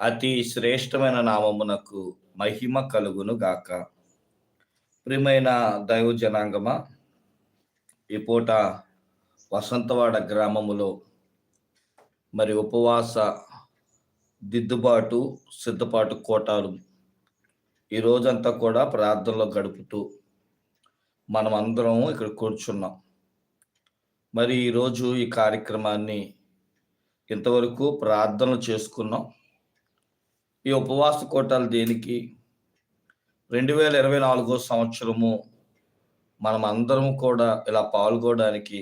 అతి శ్రేష్టమైన నామమునకు మహిమ కలుగును గాక. ప్రియమైన దైవ జనాంగమ ఈ పూట వసంతవాడ గ్రామములో మరి ఉపవాస దిద్దుబాటు సిద్ధపాటు కోటాలు ఈ రోజంతా కూడా ప్రార్థనలో గడుపుతూ మనం అందరం ఇక్కడ కూర్చున్నాం. మరి ఈరోజు ఈ కార్యక్రమాన్ని ఇంతవరకు ప్రార్థనలు చేసుకున్నాం. ఈ ఉపవాస కోటాలు దేనికి? రెండు వేల ఇరవై నాలుగో సంవత్సరము మనం అందరం కూడా ఇలా పాల్గొనడానికి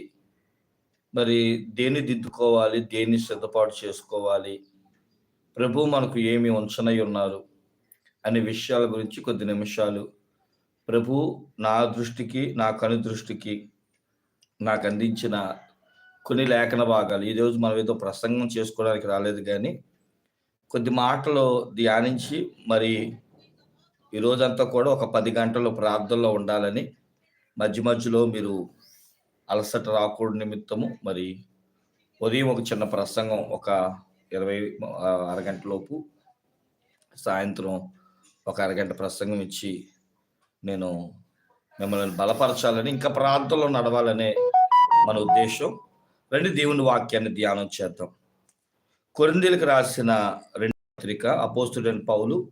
మరి దేన్ని దిద్దుకోవాలి దేన్ని సిద్ధపాటు చేసుకోవాలి ప్రభు మనకు ఏమి ఉంచనై ఉన్నారు అనే విషయాల గురించి కొద్ది నిమిషాలు. ప్రభు నా దృష్టికి నా కను దృష్టికి నాకు అందించిన కొన్ని లేఖన భాగాలు. ఈరోజు మనం ఏదో ప్రసంగం చేసుకోవడానికి రాలేదు కానీ కొద్ది మాటలు ధ్యానించి మరి ఈ రోజంతా కూడా ఒక పది గంటలు ప్రార్థనలో ఉండాలని మధ్య మధ్యలో మీరు అలసట రాకూడదు నిమిత్తము మరి ఉదయం ఒక చిన్న ప్రసంగం ఒక ఇరవై అరగంటలోపు సాయంత్రం ఒక అరగంట ప్రసంగం ఇచ్చి నేను మిమ్మల్ని బలపరచాలని ఇంకా ప్రాంతంలో నడవాలనే మన ఉద్దేశం. రెండు దేవుని వాక్యాన్ని ధ్యానం చేద్దాం. కొరిందీలకు రాసిన రెండు పత్రిక అపోస్తుడైన పౌలు.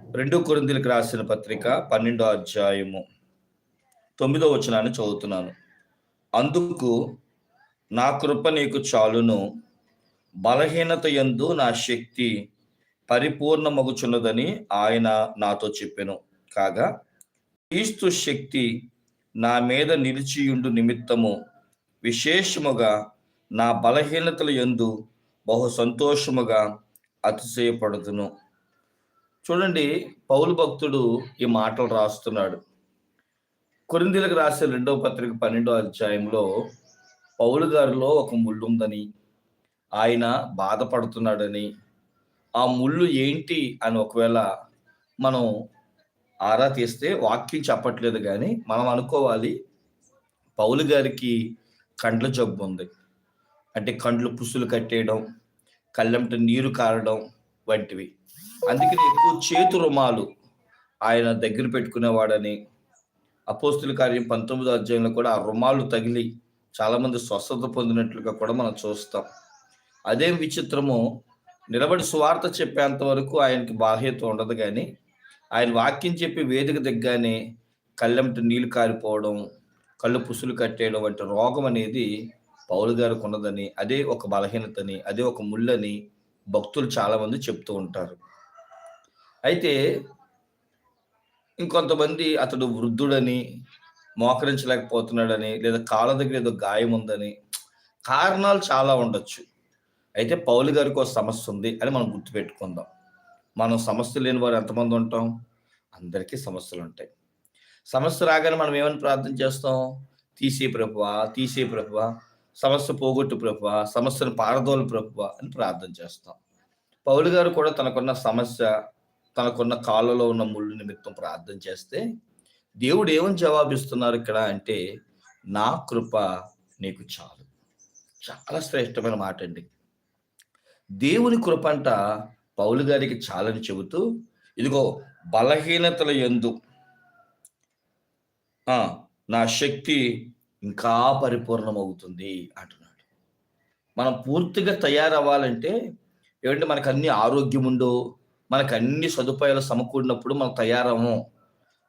రెండు కొరిందీలకు రాసిన పత్రిక పన్నెండో అధ్యాయము తొమ్మిదో వచనాన్ని చదువుతున్నాను. అందుకు నా కృప నీకు చాలును. బలహీనత యందు నా శక్తి పరిపూర్ణమగుచున్నదని ఆయన నాతో చెప్పెను. కాగా క్రీస్తు శక్తి నా మీద నిలిచియుండు నిమిత్తము విశేషముగా నా బలహీనతల యందు బహు సంతోషముగా అతిశయపడుతును. చూడండి పౌలు భక్తుడు ఈ మాటలు రాస్తున్నాడు. కొరిందీలకు రాసే రెండవ పత్రిక పన్నెండో అధ్యాయంలో పౌలు గారిలో ఒక ముళ్ళు ఉందని ఆయన బాధపడుతున్నాడని ఆ ముళ్ళు ఏంటి అని ఒకవేళ మనం ఆరా తీస్తే వాక్యం చెప్పట్లేదు కానీ మనం అనుకోవాలి పౌలు గారికి కండ్ల జబ్బు ఉంది. అంటే కండ్లు పుసులు కట్టేయడం కళ్ళంట నీరు కారడం వంటివి. అందుకని ఎక్కువ చేతు రుమాలు ఆయన దగ్గర పెట్టుకునేవాడని. అపోస్తుల కార్యం పంతొమ్మిదో అధ్యాయంలో కూడా ఆ రుమాలు తగిలి చాలామంది స్వస్థత పొందినట్లుగా కూడా మనం చూస్తాం. అదేం విచిత్రమో నిలబడి సువార్త చెప్పేంత వరకు ఆయనకి బాహ్యత ఉండదు కానీ ఆయన వాక్యం చెప్పి వేదిక దగ్గరనే కళ్ళెంట నీళ్ళు కారిపోవడం కళ్ళు పుసులు కట్టేయడం వంటి రోగం అనేది పౌలు గారికి ఉన్నదని అదే ఒక బలహీనతని అదే ఒక ముళ్ళని భక్తులు చాలామంది చెప్తూ ఉంటారు. అయితే ఇంకొంతమంది అతడు వృద్ధుడని మోకరించలేకపోతున్నాడని లేదా కాళ్ళ దగ్గర ఏదో గాయం ఉందని కారణాలు చాలా ఉండొచ్చు. అయితే పౌలు గారికి ఒక సమస్య ఉంది అని మనం గుర్తుపెట్టుకుందాం. మనం సమస్య లేని వారు ఎంతమంది ఉంటాం? అందరికీ సమస్యలు ఉంటాయి. సమస్య రాగానే మనం ఏమని ప్రార్థన చేస్తాం? తీసే ప్రభువా తీసే ప్రభువా సమస్య పోగొట్టు ప్రభువా సమస్యను పారదోలు ప్రభువా అని ప్రార్థన చేస్తాం. పౌలు గారు కూడా తనకున్న సమస్య తనకున్న కాళ్ళలో ఉన్న ముళ్ళు నిమిత్తం ప్రార్థన చేస్తే దేవుడు ఏమని జవాబిస్తున్నారు ఇక్కడ అంటే నా కృప నీకు చాలు. చాలా శ్రేష్టమైన మాట అండి దేవుని కృప అంట పౌలు గారికి చాలని చెబుతూ ఇదిగో బలహీనతల ఎందు నా శక్తి ఇంకా పరిపూర్ణమవుతుంది అంటున్నాడు. మనం పూర్తిగా తయారవ్వాలంటే ఏమంటే మనకు అన్ని ఆరోగ్యం ఉండో మనకు అన్ని సదుపాయాలు సమకూడినప్పుడు మనం తయారము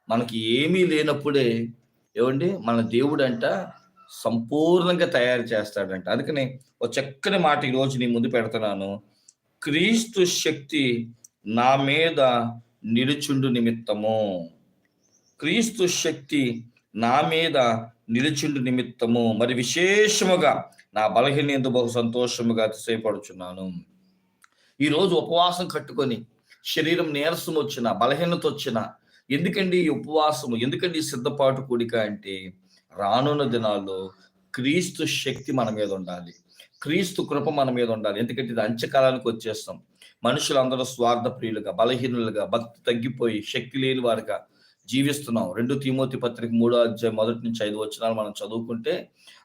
మనకి ఏమీ లేనప్పుడే ఏమండి మన దేవుడు అంట సంపూర్ణంగా తయారు చేస్తాడంట. అందుకని ఒక చక్కని మాట ఈరోజు నీ ముందు పెడుతున్నాను. క్రీస్తు శక్తి నా మీద నిలుచుండు నిమిత్తము. క్రీస్తు శక్తి నా మీద నిలుచుండు నిమిత్తము. మరి విశేషముగా నా బలహీనందు బహు సంతోషముగా అతిశయపడుచున్నాను. ఈరోజు ఉపవాసం కట్టుకొని శరీరం నీరసం వచ్చిన బలహీనత వచ్చిన ఎందుకండి ఈ ఉపవాసము? ఎందుకండి ఈ సిద్ధపాటు కూడిక అంటే రానున్న దినాల్లో క్రీస్తు శక్తి మన మీద ఉండాలి. క్రీస్తు కృప మన మీద ఉండాలి. ఎందుకంటే ఇది అంత్యకాలానికి వచ్చేస్తాం. మనుషులందరూ స్వార్థ ప్రియులుగా బలహీనులుగా భక్తి తగ్గిపోయి శక్తి లేని వారుగా జీవిస్తున్నాం. రెండు తిమోతి పత్రిక మూడో అధ్యాయం మొదటి నుంచి ఐదు వచనాలు మనం చదువుకుంటే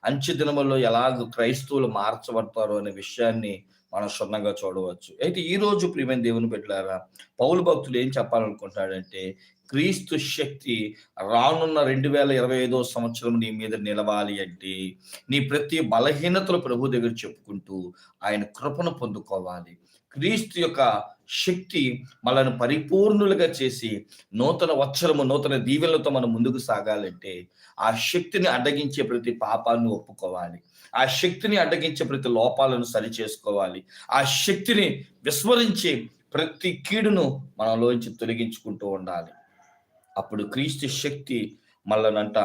అంచె దినముల్లో ఎలాగ క్రైస్తవులు మార్చబడతారు అనే విషయాన్ని మనం క్షుణ్ణంగా చూడవచ్చు. అయితే ఈ రోజు ప్రియమైన దేవుని బిడ్డలారా పౌలు భక్తులు ఏం చెప్పాలనుకుంటాడంటే క్రీస్తు శక్తి రానున్న రెండు వేల ఇరవై ఐదో సంవత్సరం నీ మీద నిలవాలి అంటే నీ ప్రతి బలహీనతలు ప్రభు దగ్గర చెప్పుకుంటూ ఆయన కృపను పొందుకోవాలి. క్రీస్తు యొక్క శక్తి మనల్ని పరిపూర్ణులుగా చేసి నూతన వచ్చరము నూతన దీవెనలతో మనం ముందుకు సాగాలంటే ఆ శక్తిని అడ్డగించే ప్రతి పాపాన్ని ఒప్పుకోవాలి. ఆ శక్తిని అడ్డగించే ప్రతి లోపాలను సరి చేసుకోవాలి. ఆ శక్తిని విస్మరించి ప్రతి కీడును మనలోంచి తొలగించుకుంటూ ఉండాలి. అప్పుడు క్రీస్తు శక్తి మళ్ళనంట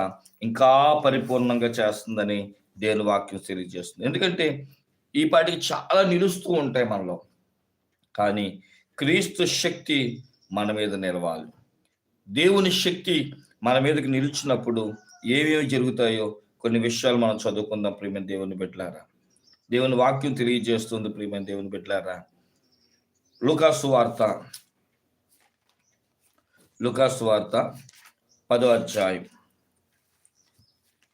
ఇంకా పరిపూర్ణంగా చేస్తుందని దేని వాక్యం తెలియజేస్తుంది. ఎందుకంటే ఈ పాటికి చాలా నిలుస్తూ ఉంటాయి మనలో. కానీ క్రీస్తు శక్తి మన మీద నిలవాలి. దేవుని శక్తి మన మీదకి నిలిచినప్పుడు ఏమేమి జరుగుతాయో కొన్ని విషయాలు మనం చదువుకుందాం ప్రియమైన దేవుని బిడ్డలారా. దేవుని వాక్యం తెలియజేస్తుంది ప్రియమైన దేవుని బిడ్డలారా. లుకాసు వార్త లుకాసు వార్త పదో అధ్యాయం.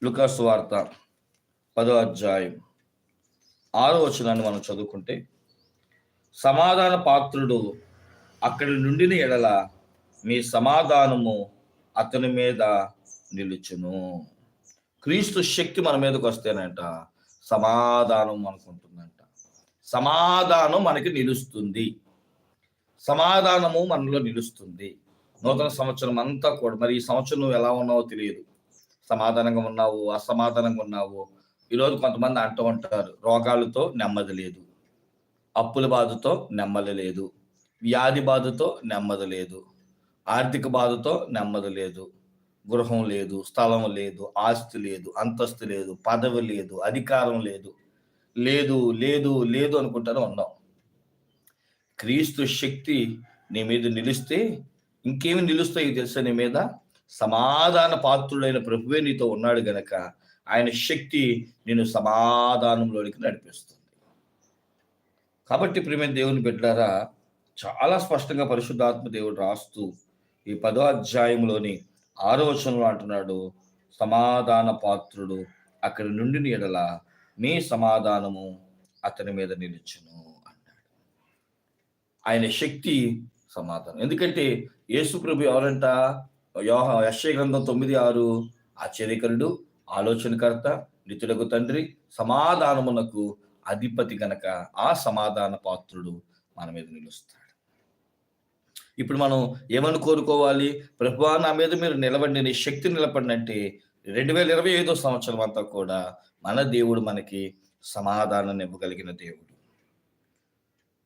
లుకాసు వార్త పదో అధ్యాయం. ఆరో వచనాన్ని మనం చదువుకుంటే సమాధాన పాత్రుడు అక్కడి నుండిన ఎడల మీ సమాధానము అతని మీద నిలుచును. క్రీస్తు శక్తి మన మీదకి వస్తేనంట సమాధానం మనకుంటుందంట. సమాధానం మనకి నిలుస్తుంది. సమాధానము మనలో నిలుస్తుంది. నూతన సంవత్సరం అంతా కూడా మరి ఈ సంవత్సరం నువ్వు ఎలా ఉన్నావో తెలియదు. సమాధానంగా ఉన్నావు అసమాధానంగా ఉన్నావు. ఈరోజు కొంతమంది అంటూ ఉంటారు రోగాలతో నెమ్మది లేదు. అప్పుల బాధతో నెమ్మది లేదు. వ్యాధి బాధతో నెమ్మది లేదు. ఆర్థిక బాధతో నెమ్మది లేదు. గృహం లేదు స్థలం లేదు ఆస్తి లేదు అంతస్తు లేదు పదవి లేదు అధికారం లేదు. లేదు లేదు లేదు అనుకుంటానే ఉన్నాం. క్రీస్తు శక్తి నీ మీద నిలిస్తే ఇంకేమి నిలుస్తాయి తెలుసా నీ మీద? సమాధాన పాత్రుడైన ప్రభువే నీతో ఉన్నాడు గనక ఆయన శక్తి నేను సమాధానంలోనికి నడిపిస్తుంది. కాబట్టి ప్రేమ దేవుని బిడ్డారా చాలా స్పష్టంగా పరిశుద్ధాత్మ దేవుడు రాస్తూ ఈ పదో అధ్యాయంలోని ఆరో అంటున్నాడు. సమాధాన పాత్రుడు అక్కడి నుండి ఎడల మీ సమాధానము అతని మీద నిలిచును అన్నాడు. ఆయన శక్తి సమాధానం. ఎందుకంటే యేసుప్రభు ఎవరంట? యోహ యశ్య గ్రంథం తొమ్మిది ఆరు. ఆశ్చర్యకరుడు ఆలోచనకర్త నితులకు తండ్రి సమాధానమునకు అధిపతి గనక ఆ సమాధాన పాత్రుడు మన మీద నిలుస్తాడు. ఇప్పుడు మనం ఏమని కోరుకోవాలి? ప్రభువా నా మీద మీరు నిలబడి నీ శక్తి నిలబడినంటే రెండు వేల ఇరవై ఐదో సంవత్సరం అంతా కూడా మన దేవుడు మనకి సమాధానం ఇవ్వగలిగిన దేవుడు.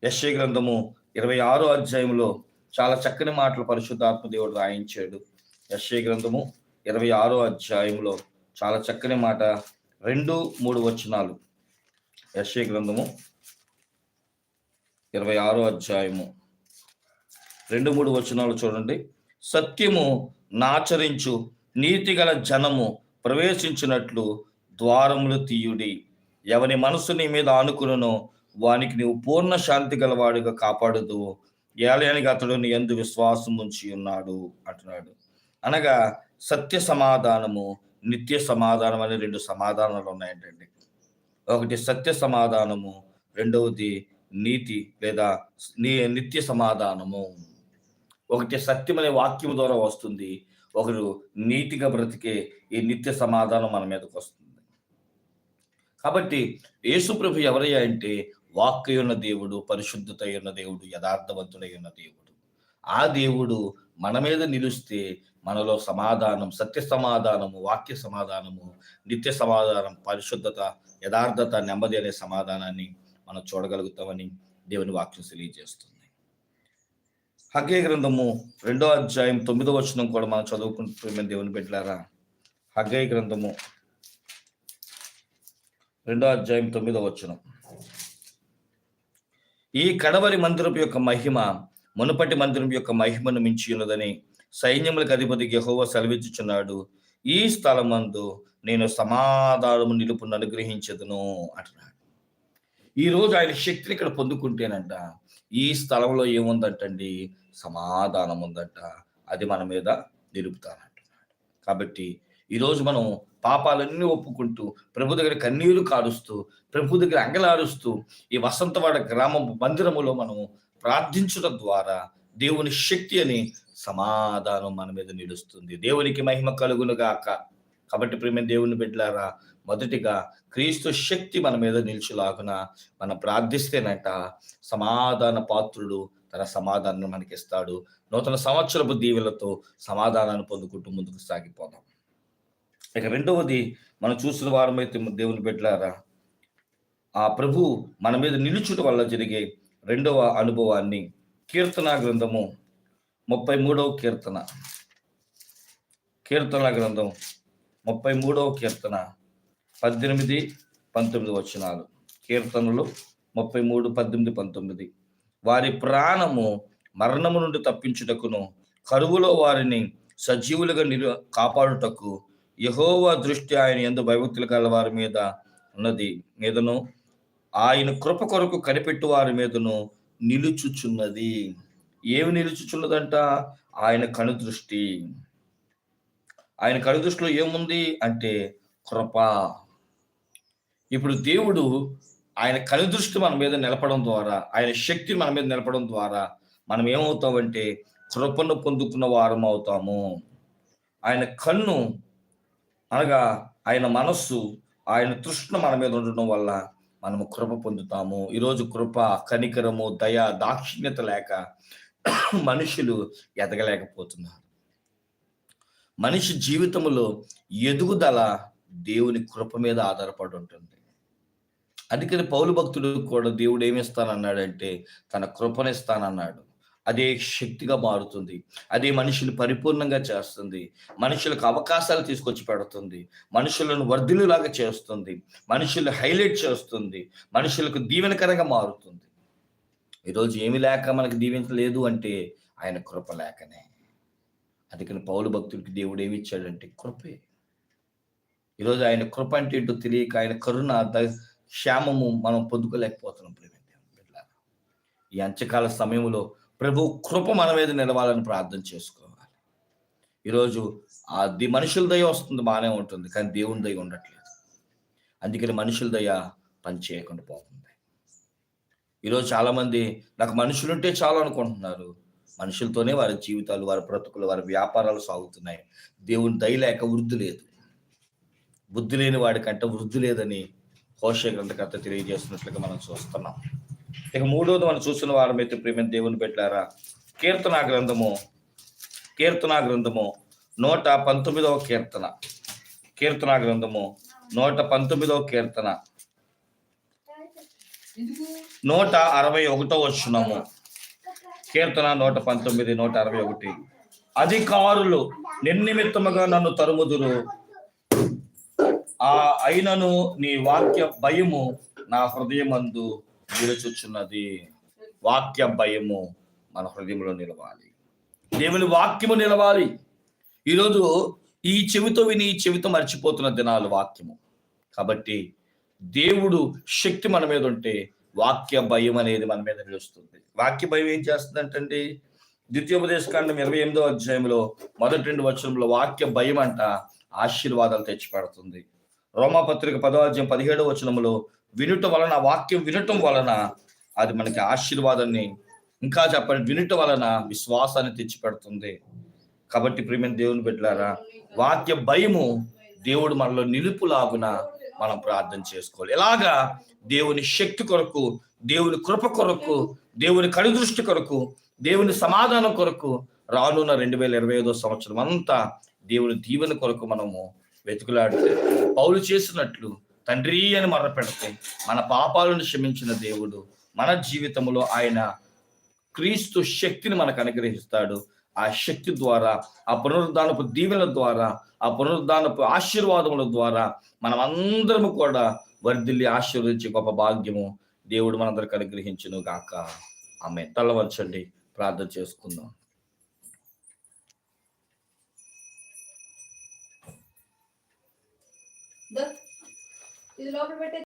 యశ్వ గ్రంథము ఇరవై ఆరో అధ్యాయంలో చాలా చక్కని మాటలు పరిశుద్ధాత్మ దేవుడు రాయించాడు. యశ్వ గ్రంథము ఇరవై ఆరో అధ్యాయంలో చాలా చక్కని మాట రెండు మూడు వచనాలు. యశ్య గ్రంథము ఇరవై ఆరో అధ్యాయము. రెండు మూడు వచనాలు చూడండి. సత్యము నాచరించు నీతిగల జనము ప్రవేశించినట్లు ద్వారములు తీయుడి. ఎవని మనసు నీ మీద అనుకునో వానికి నీవు పూర్ణ శాంతి గలవాడిగా కాపాడదు. ఏలయానికి అతడు నీ ఎందు విశ్వాసం ఉంచి ఉన్నాడు అంటున్నాడు. అనగా సత్య సమాధానము నిత్య సమాధానం అనే రెండు సమాధానాలు ఉన్నాయంటండి. ఒకటి సత్య సమాధానము రెండవది నీతి లేదా నీ నిత్య సమాధానము. ఒకటి సత్యం అనే వాక్యం ద్వారా వస్తుంది. ఒకరు నీతిగా బ్రతికే ఈ నిత్య సమాధానం మన మీదకి వస్తుంది. కాబట్టి యేసుప్రభు ఎవరయ్యా అంటే వాక్యున్న దేవుడు పరిశుద్ధత ఉన్న దేవుడు యథార్థవంతుడై ఉన్న దేవుడు. ఆ దేవుడు మన మీద నిలిస్తే మనలో సమాధానం సత్య సమాధానము వాక్య సమాధానము నిత్య సమాధానం పరిశుద్ధత యథార్థత నెమ్మది అనే సమాధానాన్ని మనం చూడగలుగుతామని దేవుని వాక్యం తెలియజేస్తుంది. హగే గ్రంథము రెండో అధ్యాయం తొమ్మిదో వచనం కూడా మనం చదువుకుంటున్నాం దేవుని బిడ్డలారా. హగ్గై గ్రంథము రెండో అధ్యాయం తొమ్మిదో వచనం. ఈ కడవరి మందిరం యొక్క మహిమ మునుపటి మందిరం యొక్క మహిమను మించి ఉన్నదని సైన్యములకు అధిపతి యెహోవా సెలవిచ్చుచున్నాడు. ఈ స్థలమందు నేను సమాధానము నిలుపును అనుగ్రహించదును అంటున్నాడు. ఈ రోజు ఆయన శక్తిని ఇక్కడ పొందుకుంటేనంట ఈ స్థలంలో ఏముందంటండి? సమాధానం ఉందంట అది మన మీద నిలుపుతానంటున్నాడు. కాబట్టి ఈరోజు మనం పాపాలన్నీ ఒప్పుకుంటూ ప్రభు దగ్గర కన్నీరు కారుస్తూ ప్రభు దగ్గర అంగలారుస్తూ ఈ వసంతవాడ గ్రామ మందిరములో మనం ప్రార్థించడం ద్వారా దేవుని శక్తి అని సమాధానం మన మీద నిలుస్తుంది. దేవునికి మహిమ కలుగును గాక. కాబట్టి ప్రేమ దేవుని బిడ్డలారా మొదటిగా క్రీస్తు శక్తి మన మీద నిలిచిలాగున మనం ప్రార్థిస్తేనట సమాధాన పాత్రుడు తన సమాధానం మనకి ఇస్తాడు నూతన సంవత్సరపు దీవులతో సమాధానాన్ని పొందుకుంటూ ముందుకు సాగిపోదాం. ఇక రెండవది మనం చూసిన వారమైతే దేవుని బిడ్డలారా ఆ ప్రభు మన మీద నిలుచుట వల్ల జరిగే రెండవ అనుభవాన్ని కీర్తన గ్రంథము ముప్పై మూడవ కీర్తన. కీర్తన గ్రంథం ముప్పై మూడవ కీర్తన పద్దెనిమిది పంతొమ్మిది వచనాలు. కీర్తనలు ముప్పై మూడు పద్దెనిమిది పంతొమ్మిది. వారి ప్రాణము మరణము నుండి తప్పించుటకును కరువులో వారిని సజీవులుగా నిలు కాపాడుటకు యహోవా దృష్టి ఆయన ఎందు భయభక్తులు గల వారి మీద ఉన్నది. మీదను ఆయన కృప కొరకు కనిపెట్టు వారి మీదను నిలుచుచున్నది. ఏమి నిలుచుచున్నదంట? ఆయన కనుదృష్టి. ఆయన కనుదృష్టిలో ఏముంది అంటే కృప. ఇప్పుడు దేవుడు ఆయన కనుదృష్టి మన మీద నిలపడం ద్వారా ఆయన శక్తి మన మీద నిలపడం ద్వారా మనం ఏమవుతామంటే కృపను పొందుకున్న వారం అవుతాము. ఆయన కన్ను అనగా ఆయన మనస్సు ఆయన తృష్ణ మన మీద ఉండడం వల్ల మనము కృప పొందుతాము. ఈరోజు కృప కనికరము దయ దాక్షిణ్యత లేక మనుషులు ఎదగలేకపోతున్నారు. మనిషి జీవితంలో ఎదుగుదల దేవుని కృప మీద ఆధారపడి ఉంటుంది. అందుకని పౌలు భక్తుడు కూడా దేవుడు ఏమిస్తానన్నాడంటే తన కృపనిస్తానన్నాడు అదే శక్తిగా మారుతుంది. అదే మనుషులు పరిపూర్ణంగా చేస్తుంది. మనుషులకు అవకాశాలు తీసుకొచ్చి పెడుతుంది. మనుషులను వర్ధిలులాగా చేస్తుంది. మనుషులు హైలైట్ చేస్తుంది. మనుషులకు దీవెనకరంగా మారుతుంది. ఈరోజు ఏమి లేక మనకు దీవించలేదు అంటే ఆయన కృప లేకనే. అందుకని పౌలు భక్తుడికి దేవుడు ఏమి ఇచ్చాడంటే కృపే. ఈరోజు ఆయన కృప అంటే ఏంటో తెలియక ఆయన కరుణ క్షేమము మనం పొందుకోలేకపోతున్నాం ప్రేమ ఈ అంత్యకాల సమయంలో ప్రభు కృప మన మీద నిలవాలని ప్రార్థన చేసుకోవాలి. ఈరోజు అది మనుషుల దయ వస్తుంది బాగానే ఉంటుంది కానీ దేవుని దయ ఉండట్లేదు. అందుకని మనుషుల దయ పని చేయకుండా పోతుంది. ఈరోజు చాలామంది నాకు మనుషులుంటే చాలు అనుకుంటున్నారు. మనుషులతోనే వారి జీవితాలు వారి బ్రతుకులు వారి వ్యాపారాలు సాగుతున్నాయి. దేవుని దయ లేక వృద్ధి లేదు. బుద్ధి లేని వాడికంటే వృద్ధి లేదని హోషే గ్రంథకర్త తెలియజేస్తున్నట్లుగా మనం చూస్తున్నాం. ఇక మూడోది మనం చూసిన వారం అయితే ప్రేమ దేవుని పెట్టారా కీర్తనా గ్రంథము కీర్తనా గ్రంథము నూట పంతొమ్మిదవ కీర్తన. కీర్తనా గ్రంథము నూట పంతొమ్మిదవ కీర్తన. నూట అరవై ఒకటో వచ్చున్నాము కీర్తన నూట పంతొమ్మిది నూట అరవై ఒకటి. అధికారులు నిర్నిమిత్తముగా నన్ను తరుముదురు. ఆ అయినను నీ వాక్య భయము నా హృదయమందు నిలుచుచున్నది వాక్య భయము మన హృదయంలో నిలవాలి. దేవుని వాక్యము నిలవాలి. ఈరోజు ఈ చెవితో విని ఈ చెవితో మర్చిపోతున్న దినాలు వాక్యము. కాబట్టి దేవుడు శక్తి మన మీద ఉంటే వాక్య భయం అనేది మన మీద నిలుస్తుంది. వాక్య భయం ఏం చేస్తుందంటండి? ద్వితీయోపదేశకాండం ఇరవై ఎనిమిదో అధ్యాయంలో మొదటి రెండు వచనంలో వాక్య భయం అంట ఆశీర్వాదాలు తెచ్చిపెడుతుంది. రోమాపత్రిక పదో అధ్యాయం పదిహేడో వచనంలో వినుట వలన వాక్యం వినటం వలన అది మనకి ఆశీర్వాదాన్ని ఇంకా చెప్పండి వినుట వలన విశ్వాసాన్ని తెచ్చిపెడుతుంది. కాబట్టి ప్రియమైన దేవుని బిడ్డలారా వాక్య భయము దేవుడు మనలో నిలుపులాగున మనం ప్రార్థన చేసుకోవాలి. ఎలాగా? దేవుని శక్తి కొరకు దేవుని కృప కొరకు దేవుని కనుదృష్టి కొరకు దేవుని సమాధానం కొరకు రానున్న రెండు వేల ఇరవై ఐదో సంవత్సరం అంతా దేవుని దీవెన కొరకు మనము వెతుకులాడితే పౌలు చేసినట్లు తండ్రి అని మర్ర పెడితే మన పాపాలను క్షమించిన దేవుడు మన జీవితంలో ఆయన క్రీస్తు శక్తిని మనకు అనుగ్రహిస్తాడు. ఆ శక్తి ద్వారా ఆ పునరుద్ధానపు దీవెనల ద్వారా ఆ పునరుద్ధానపు ఆశీర్వాదముల ద్వారా మనం అందరము కూడా వర్ధిల్లి ఆశీర్వదించే గొప్ప భాగ్యము దేవుడు మనందరికి అనుగ్రహించును గాక. ఆమె తలవంచండి. ప్రార్థన చేసుకుందాం. ఇది లోపల పెట్టే